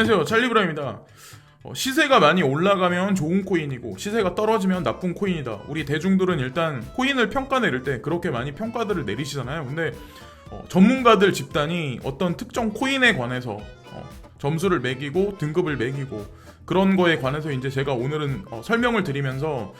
안녕하세요. 찰리브라입니다. 어, 시세가 많이 올라가면 좋은 코인이고 시세가 떨어지면 나쁜 코인이다. 우리 대중들은 일단 코인을 평가 내릴 때 그렇게 많이 평가들을 내리시잖아요. 근데 어, 전문가들 집단이 어떤 특정 코인에 관해서 어, 점수를 매기고 등급을 매기고 그런 거에 관해서 이제 제가 오늘은 어, 설명을 드리면서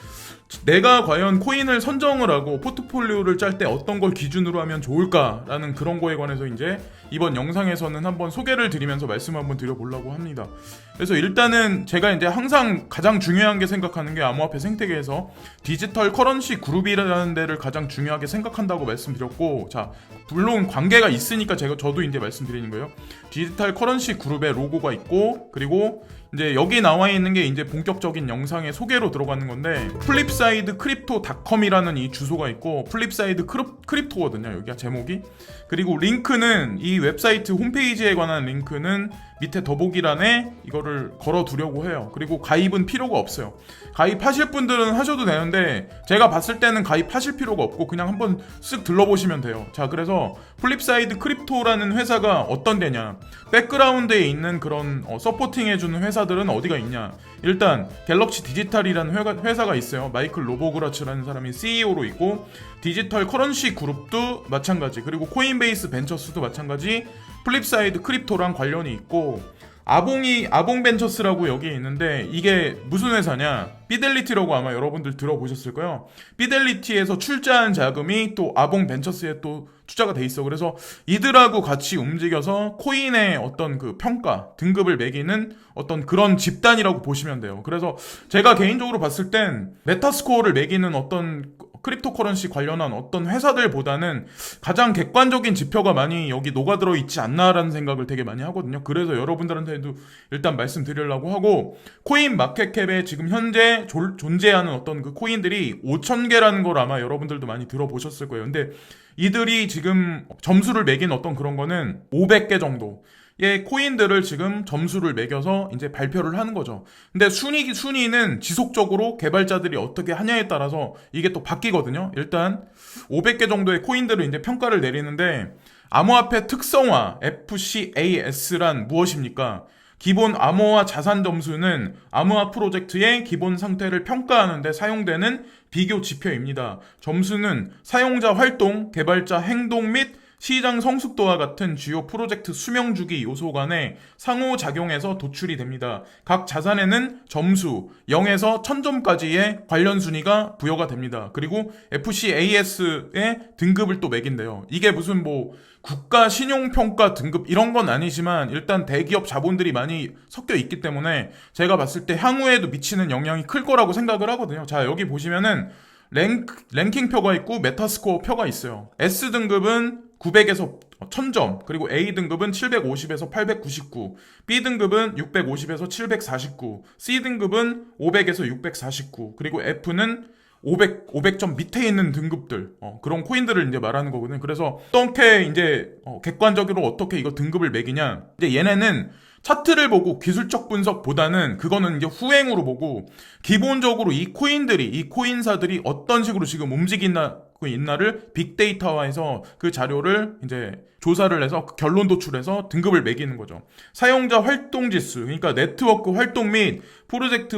내가 과연 코인을 선정을 하고 포트폴리오를 짤 때 어떤 걸 기준으로 하면 좋을까라는 그런 거에 관해서 이제 이번 영상에서는 한번 소개를 드리면서 말씀 한번 드려보려고 합니다. 그래서 일단은 제가 이제 항상 가장 중요한 게 생각하는 게 암호화폐 생태계에서 디지털 커런시 그룹이라는 데를 가장 중요하게 생각한다고 말씀드렸고 자 물론 관계가 있으니까 제가 저도 이제 말씀드리는 거예요. 디지털 커런시 그룹의 로고가 있고 그리고 이제 여기 나와 있는 게 이제 본격적인 영상의 소개로 들어가는 건데 플립사이드 크립토닷컴이라는 이 주소가 있고 플립사이드 크립, 크립토거든요 여기가 제목이. 그리고 링크는 이 웹사이트 홈페이지에 관한 링크는 밑에 더보기란에 이거를 걸어 두려고 해요. 그리고 가입은 필요가 없어요. 가입하실 분들은 하셔도 되는데 제가 봤을 때는 가입하실 필요가 없고 그냥 한번 쓱 들러보시면 돼요. 자 그래서 플립사이드 크립토라는 회사가 어떤 데냐? 백그라운드에 있는 그런 어, 서포팅 해주는 회사들은 어디가 있냐? 일단 갤럭시 디지털이라는 회가, 회사가 있어요. 마이클 로보그라츠라는 사람이 CEO로 있고 디지털 커런시 그룹도 마찬가지. 그리고 코인베이스 벤처스도 마찬가지 플립사이드 크립토랑 관련이 있고 아봉이 아봉벤처스라고 여기에 있는데 이게 무슨 회사냐? 피델리티라고 아마 여러분들 들어보셨을 거예요. 피델리티에서 출자한 자금이 또 아봉벤처스에 또 투자가 돼 있어. 그래서 이들하고 같이 움직여서 코인의 어떤 그 평가 등급을 매기는 어떤 그런 집단이라고 보시면 돼요. 그래서 제가 개인적으로 봤을 땐 메타스코어를 매기는 어떤 크립토 커런시 관련한 어떤 회사들보다는 가장 객관적인 지표가 많이 여기 녹아들어 있지 않나라는 생각을 되게 많이 하거든요. 그래서 여러분들한테도 일단 말씀드리려고 하고 코인 마켓캡에 지금 현재 졸- 존재하는 어떤 그 코인들이 5천 개라는 걸 아마 여러분들도 많이 들어보셨을 거예요. 근데 이들이 지금 점수를 매긴 어떤 그런 거는 500개 정도. 의 코인들을 지금 점수를 매겨서 이제 발표를 하는 거죠. 근데 순위 순위는 지속적으로 개발자들이 어떻게 하냐에 따라서 이게 또 바뀌거든요. 일단 500개 정도의 코인들을 이제 평가를 내리는데 암호화폐 특성화 FCAS란 무엇입니까? 기본 암호화 자산 점수는 암호화 프로젝트의 기본 상태를 평가하는데 사용되는 비교 지표입니다. 점수는 사용자 활동, 개발자 행동 및 시장 성숙도와 같은 주요 프로젝트 수명 주기 요소 간의 상호작용에서 도출이 됩니다. 각 자산에는 점수 0에서 1000점까지의 관련 순위가 부여가 됩니다. 그리고 FCAS의 등급을 또 매긴대요. 이게 무슨 뭐 국가 신용평가 등급 이런 건 아니지만 일단 대기업 자본들이 많이 섞여 있기 때문에 제가 봤을 때 향후에도 미치는 영향이 클 거라고 생각을 하거든요. 자, 여기 보시면은 랭크, 랭킹표가 있고 메타스코어 표가 있어요. S 등급은 900에서 1000점, 그리고 A 등급은 750에서 899, B 등급은 650에서 749, C 등급은 500에서 649, 그리고 F는 500, 500점 밑에 있는 등급들, 어, 그런 코인들을 이제 말하는 거거든요. 그래서 어떻게 이제 어, 객관적으로 어떻게 이거 등급을 매기냐. 이제 얘네는 차트를 보고 기술적 분석보다는 그거는 이제 후행으로 보고 기본적으로 이 코인들이 이 코인사들이 어떤 식으로 지금 움직이나 그 있나를 빅데이터화해서 그 자료를 이제 조사를 해서 그 결론 도출해서 등급을 매기는 거죠. 사용자 활동 지수, 그러니까 네트워크 활동 및 프로젝트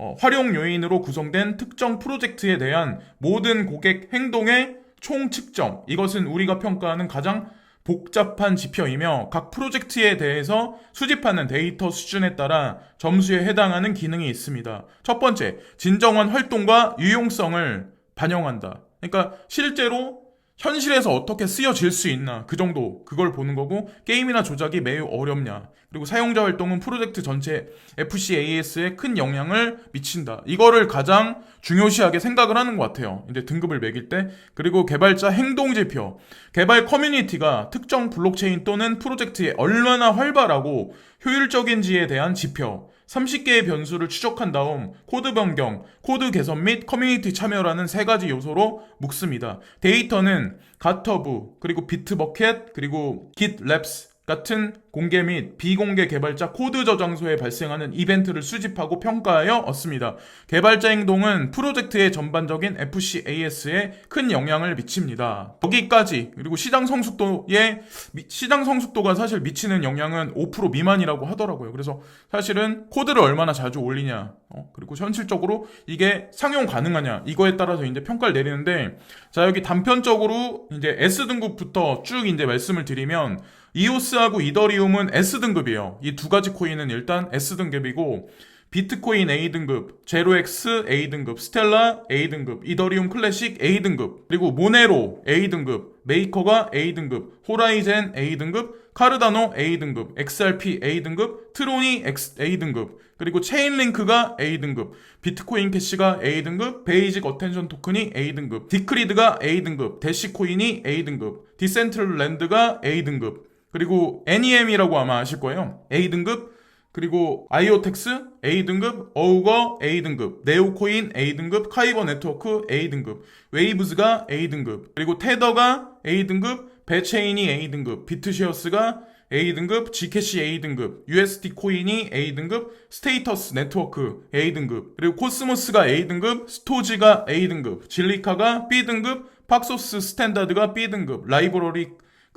어, 활용 요인으로 구성된 특정 프로젝트에 대한 모든 고객 행동의 총 측정. 이것은 우리가 평가하는 가장 복잡한 지표이며 각 프로젝트에 대해서 수집하는 데이터 수준에 따라 점수에 해당하는 기능이 있습니다. 첫 번째, 진정한 활동과 유용성을 반영한다. 그러니까 실제로 현실에서 어떻게 쓰여질 수 있나? 그 정도 그걸 보는 거고 게임이나 조작이 매우 어렵냐? 그리고 사용자 활동은 프로젝트 전체 FCAS에 큰 영향을 미친다. 이거를 가장 중요시하게 생각을 하는 것 같아요. 이제 등급을 매길 때. 그리고 개발자 행동 지표. 개발 커뮤니티가 특정 블록체인 또는 프로젝트에 얼마나 활발하고 효율적인지에 대한 지표 30개의 변수를 추적한 다음 코드 변경, 코드 개선 및 커뮤니티 참여라는 세 가지 요소로 묶습니다. 데이터는 가터브, 그리고 비트버켓, 그리고 GitLabs 같은 공개 및 비공개 개발자 코드 저장소에 발생하는 이벤트를 수집하고 평가하여 얻습니다. 개발자 행동은 프로젝트의 전반적인 FCAS에 큰 영향을 미칩니다. 여기까지 그리고 시장 성숙도에 미- 시장 성숙도가 사실 미치는 영향은 5% 미만이라고 하더라고요. 그래서 사실은 코드를 얼마나 자주 올리냐, 어, 그리고 현실적으로 이게 상용 가능하냐 이거에 따라서 이제 평가를 내리는데 자 여기 단편적으로 이제 S 등급부터 쭉 이제 말씀을 드리면 이오스하고 이더리움은 S 등급이에요. 이 두 가지 코인은 일단 S 등급이고 비트코인 A 등급, 제로엑스 A 등급, 스텔라 A 등급, 이더리움 클래식 A 등급, 그리고 모네로 A 등급, 메이커가 A 등급, 호라이젠 A 등급, 카르다노 A 등급, XRP A 등급, 트로니 X A 등급, 그리고 체인링크가 A 등급, 비트코인 캐시가 A 등급, 베이직 어텐션 토큰이 A 등급, 디크리드가 A 등급, 대시코인이 A 등급, 디센트럴랜드가 A 등급, 그리고 NEM이라고 아마 아실 거예요. A 등급, 그리고 아이오텍스 A 등급, 어우거 A 등급, 네오코인 A 등급, 카이버 네트워크 A 등급, 웨이브즈가 A 등급, 그리고 테더가 A 등급, 배체인이 A 등급, 비트쉐어스가 A 등급, G캐시 A 등급, USD 코인이 A 등급, 스테이터스 네트워크 A 등급, 그리고 코스모스가 A 등급, 스토지가 A 등급, 진리카가 B 등급, 팍소스 스탠다드가 B 등급, 라이브러리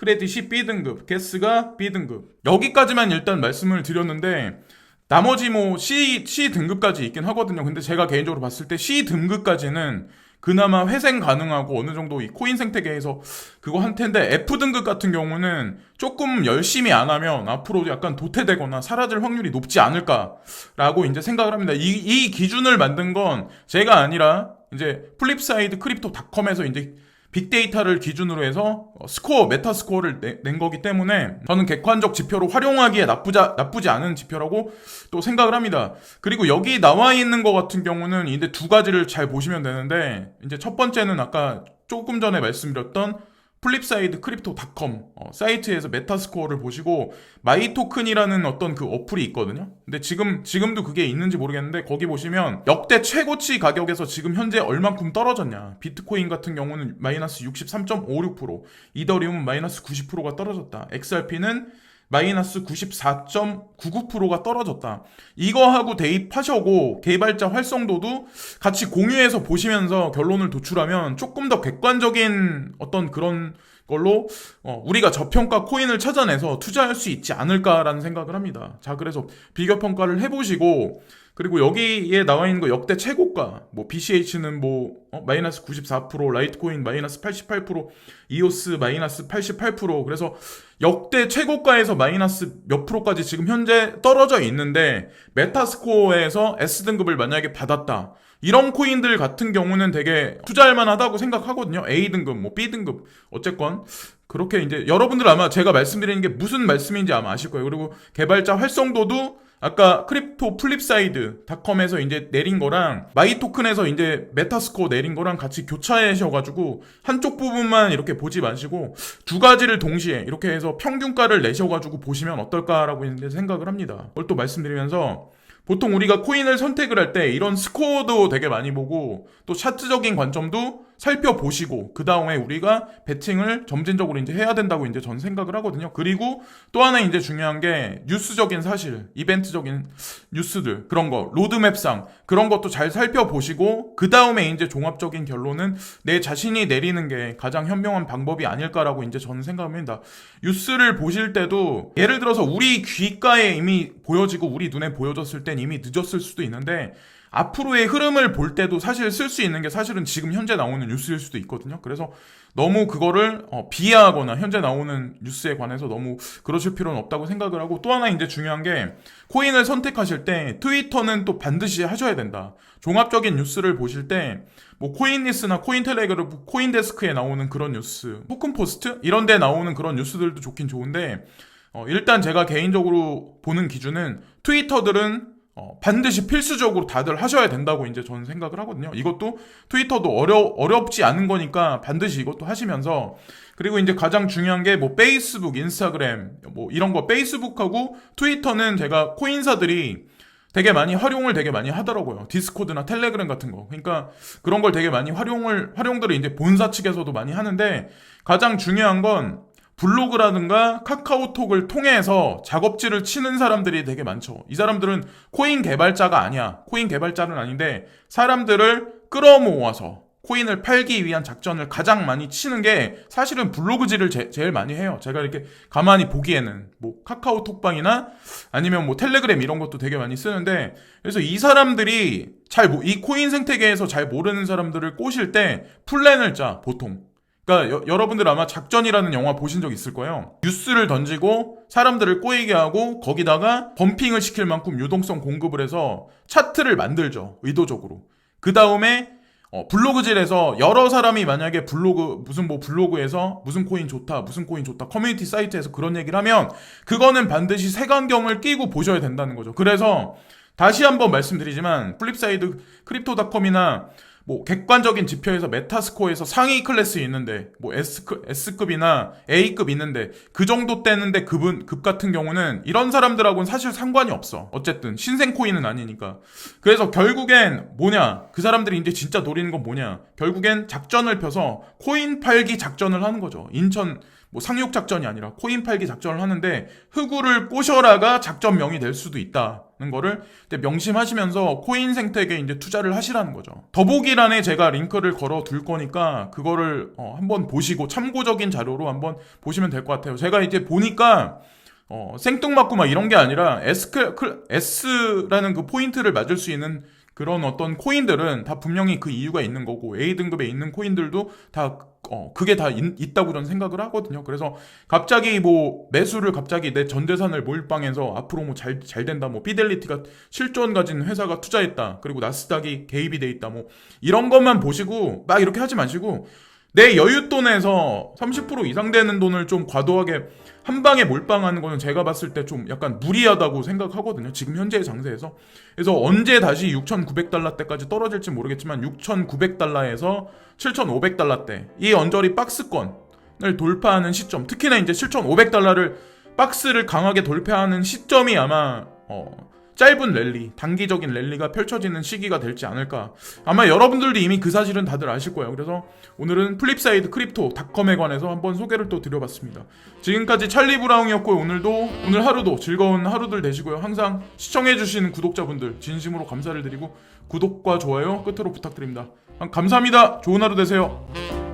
크레딧이 B등급, 게스가 B등급. 여기까지만 일단 말씀을 드렸는데, 나머지 뭐 C, C 등급까지 있긴 하거든요. 근데 제가 개인적으로 봤을 때 C 등급까지는 그나마 회생 가능하고 어느 정도 이 코인 생태계에서 그거 한 텐데 F 등급 같은 경우는 조금 열심히 안 하면 앞으로 약간 도태되거나 사라질 확률이 높지 않을까라고 이제 생각을 합니다. 이, 이 기준을 만든 건 제가 아니라 이제 플립사이드 크립토닷컴에서 이제 빅데이터를 기준으로 해서 어, 스코어, 메타 스코어를 내- 낸 거기 때문에 저는 객관적 지표로 활용하기에 나쁘자, 나쁘지 않은 지표라고 또 생각을 합니다. 그리고 여기 나와 있는 것 같은 경우는 이제 두 가지를 잘 보시면 되는데 이제 첫 번째는 아까 조금 전에 말씀드렸던 플립사이드 크립토닷컴 어, 사이트에서 메타스코어를 보시고 마이토큰이라는 어떤 그 어플이 있거든요. 근데 지금 지금도 그게 있는지 모르겠는데 거기 보시면 역대 최고치 가격에서 지금 현재 얼만큼 떨어졌냐. 비트코인 같은 경우는 마이너스 63.56%, 이더리움은 마이너스 90%가 떨어졌다. XRP는 마이너스 94.99%가 떨어졌다. 이거 하고 대입하셔고 개발자 활성도도 같이 공유해서 보시면서 결론을 도출하면 조금 더 객관적인 어떤 그런 걸로 어, 우리가 저평가 코인을 찾아내서 투자할 수 있지 않을까라는 생각을 합니다. 자, 그래서 비교 평가를 해보시고 그리고 여기에 나와 있는 거 역대 최고가 뭐 BCH는 뭐 어, 마이너스 94% 라이트코인 마이너스 88% 이오스 마이너스 88% 그래서 역대 최고가에서 마이너스 몇 프로까지 지금 현재 떨어져 있는데 메타스코어에서 S등급을 만약에 받았다. 이런 코인들 같은 경우는 되게 투자할 만하다고 생각하거든요. A등급, 뭐 B등급. 어쨌건 그렇게 이제 여러분들 아마 제가 말씀드리는 게 무슨 말씀인지 아마 아실 거예요. 그리고 개발자 활성도도 아까 크립토 플립사이드 닷컴에서 이제 내린 거랑 마이 토큰에서 이제 메타스코어 내린 거랑 같이 교차하셔가지고 한쪽 부분만 이렇게 보지 마시고 두 가지를 동시에 이렇게 해서 평균가를 내셔가지고 보시면 어떨까라고 이제 생각을 합니다. 그걸 또 말씀드리면서 보통 우리가 코인을 선택을 할 때 이런 스코어도 되게 많이 보고 또 차트적인 관점도 살펴보시고 그 다음에 우리가 배팅을 점진적으로 이제 해야 된다고 이제 전 생각을 하거든요. 그리고 또 하나 이제 중요한 게 뉴스적인 사실, 이벤트적인 뉴스들 그런 거 로드맵상 그런 것도 잘 살펴보시고 그 다음에 이제 종합적인 결론은 내 자신이 내리는 게 가장 현명한 방법이 아닐까라고 이제 저는 생각합니다. 뉴스를 보실 때도 예를 들어서 우리 귓가에 이미 보여지고 우리 눈에 보여졌을 땐 이미 늦었을 수도 있는데 앞으로의 흐름을 볼 때도 사실 쓸 수 있는 게 사실은 지금 현재 나오는 뉴스일 수도 있거든요. 그래서 너무 그거를 어, 비하하거나 현재 나오는 뉴스에 관해서 너무 그러실 필요는 없다고 생각을 하고 또 하나 이제 중요한 게 코인을 선택하실 때 트위터는 또 반드시 하셔야 된다. 종합적인 뉴스를 보실 때 뭐 코인니스나 코인텔레그래프, 코인데스크에 나오는 그런 뉴스, 토큰 포스트 이런 데 나오는 그런 뉴스들도 좋긴 좋은데 어, 일단 제가 개인적으로 보는 기준은 트위터들은 어, 반드시 필수적으로 다들 하셔야 된다고 이제 저는 생각을 하거든요. 이것도 트위터도 어려, 어렵지 않은 거니까 반드시 이것도 하시면서 그리고 이제 가장 중요한 게 뭐 페이스북, 인스타그램 뭐 이런 거 페이스북하고 트위터는 제가 코인사들이 되게 많이 활용을 되게 많이 하더라고요. 디스코드나 텔레그램 같은 거. 그러니까 그런 걸 되게 많이 활용을 활용들을 이제 본사 측에서도 많이 하는데 가장 중요한 건 블로그라든가 카카오톡을 통해서 작업질을 치는 사람들이 되게 많죠. 이 사람들은 코인 개발자가 아니야. 코인 개발자는 아닌데 사람들을 끌어모아서 코인을 팔기 위한 작전을 가장 많이 치는 게 사실은 블로그질을 제, 일 많이 해요. 제가 이렇게 가만히 보기에는 뭐 카카오톡방이나 아니면 뭐 텔레그램 이런 것도 되게 많이 쓰는데 그래서 이 사람들이 잘 이 코인 생태계에서 잘 모르는 사람들을 꼬실 때 플랜을 짜 보통. 그러니까 여, 여러분들 아마 작전이라는 영화 보신 적 있을 거예요. 뉴스를 던지고 사람들을 꼬이게 하고 거기다가 범핑을 시킬 만큼 유동성 공급을 해서 차트를 만들죠. 의도적으로. 그 다음에 어, 블로그질에서 여러 사람이 만약에 블로그 무슨 뭐 블로그에서 무슨 코인 좋다 무슨 코인 좋다 커뮤니티 사이트에서 그런 얘기를 하면 그거는 반드시 색안경을 끼고 보셔야 된다는 거죠. 그래서 다시 한번 말씀드리지만 플립사이드 크립토닷컴이나 뭐 객관적인 지표에서 메타스코어에서 상위 클래스 있는데 뭐 S급, S급이나 A급 있는데 그 정도 떼는데 급은 급 같은 경우는 이런 사람들하고는 사실 상관이 없어. 어쨌든 신생 코인은 아니니까. 그래서 결국엔 뭐냐? 그 사람들이 이제 진짜 노리는 건 뭐냐? 결국엔 작전을 펴서 코인 팔기 작전을 하는 거죠. 인천 뭐 상륙 작전이 아니라 코인 팔기 작전을 하는데 흑우를 꼬셔라가 작전명이 될 수도 있다는 거를 명심하시면서 코인 생태계에 이제 투자를 하시라는 거죠. 더보기란에 제가 링크를 걸어 둘 거니까 그거를 어, 한번 보시고 참고적인 자료로 한번 보시면 될 것 같아요. 제가 이제 보니까 어, 생뚱맞고 막 이런 게 아니라 S, S라는 그 포인트를 맞을 수 있는 그런 어떤 코인들은 다 분명히 그 이유가 있는 거고 A 등급에 있는 코인들도 다 어, 그게 다 있, 다고 저는 생각을 하거든요. 그래서 갑자기 뭐 매수를 갑자기 내 전 재산을 몰빵해서 앞으로 뭐 잘 잘 된다. 뭐 피델리티가 실존 가진 회사가 투자했다. 그리고 나스닥이 개입이 돼 있다. 뭐 이런 것만 보시고 막 이렇게 하지 마시고 내 여윳돈에서 30% 이상 되는 돈을 좀 과도하게 한 방에 몰빵하는 거는 제가 봤을 때 좀 약간 무리하다고 생각하거든요. 지금 현재의 장세에서. 그래서 언제 다시 6,900달러 때까지 떨어질지 모르겠지만 6,900달러에서 7,500달러 때이 언저리 박스권을 돌파하는 시점, 특히나 이제 7,500달러를 박스를 강하게 돌파하는 시점이 아마 어, 짧은 랠리, 단기적인 랠리가 펼쳐지는 시기가 될지 않을까. 아마 여러분들도 이미 그 사실은 다들 아실 거예요. 그래서 오늘은 플립사이드 크립토 닷컴에 관해서 한번 소개를 또 드려봤습니다. 지금까지 찰리 브라운이었고요. 오늘도 오늘 하루도 즐거운 하루들 되시고요. 항상 시청해주시는 구독자분들 진심으로 감사를 드리고 구독과 좋아요 끝으로 부탁드립니다. 감사합니다. 좋은 하루 되세요.